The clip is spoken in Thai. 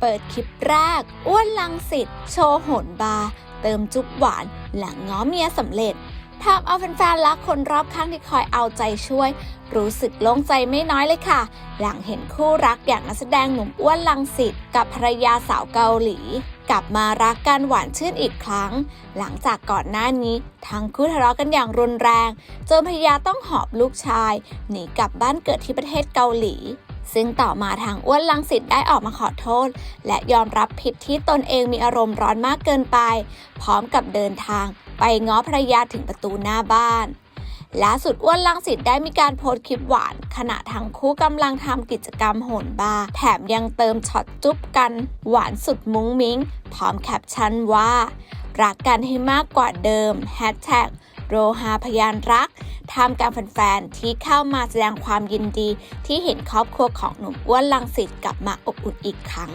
เปิดคลิปแรก อ้วนลังสิตโชว์โหนบาร์เติมจุ๊บหวาน หลังง้อเมียสำเร็จทำเอาแฟนๆและคนรอบข้างที่คอยเอาใจช่วย รู้สึกโล่งใจไม่น้อยเลยค่ะ หลังเห็นคู่รักอย่างนักแสดงหนุ่มอ้วนลังสิตกับภรรยาสาวเกาหลี กลับมารักกันหวานชื่นอีกครั้ง หลังจากก่อนหน้านี้ ทั้งคู่ทะเลาะกันอย่างรุนแรงจนภรรยาต้องหอบลูกชาย หนีกลับบ้านเกิดที่ประเทศเกาหลี ซึ่งต่อมาทางอ้วนลังสิตได้ออกมาขอโทษ และยอมรับผิดที่ตนเองมีอารมณ์ร้อนมากเกินไป พร้อมกับเดินทาง ไปง้อภรรยาถึงประตูหน้าบ้านล่าสุดอ้วนลังสิตได้มีการโพสต์คลิปหวาน ขณะทั้งคู่กำลังทำกิจกรรมโหนบาร์แถมยังเติมช็อตจุ๊บกัน หวานสุดมุ้งมิ้ง พร้อมแคปชั่นว่า รักกันให้มากกว่าเดิมแฮชแท็กโรฮาพยานรัก ทำกางแฟนๆที่เข้ามาแสดงความยินดี ที่เห็นครอบครัวของหนุ่มอ้วนลังสิตกลับมาอบอุ่นอีกครั้ง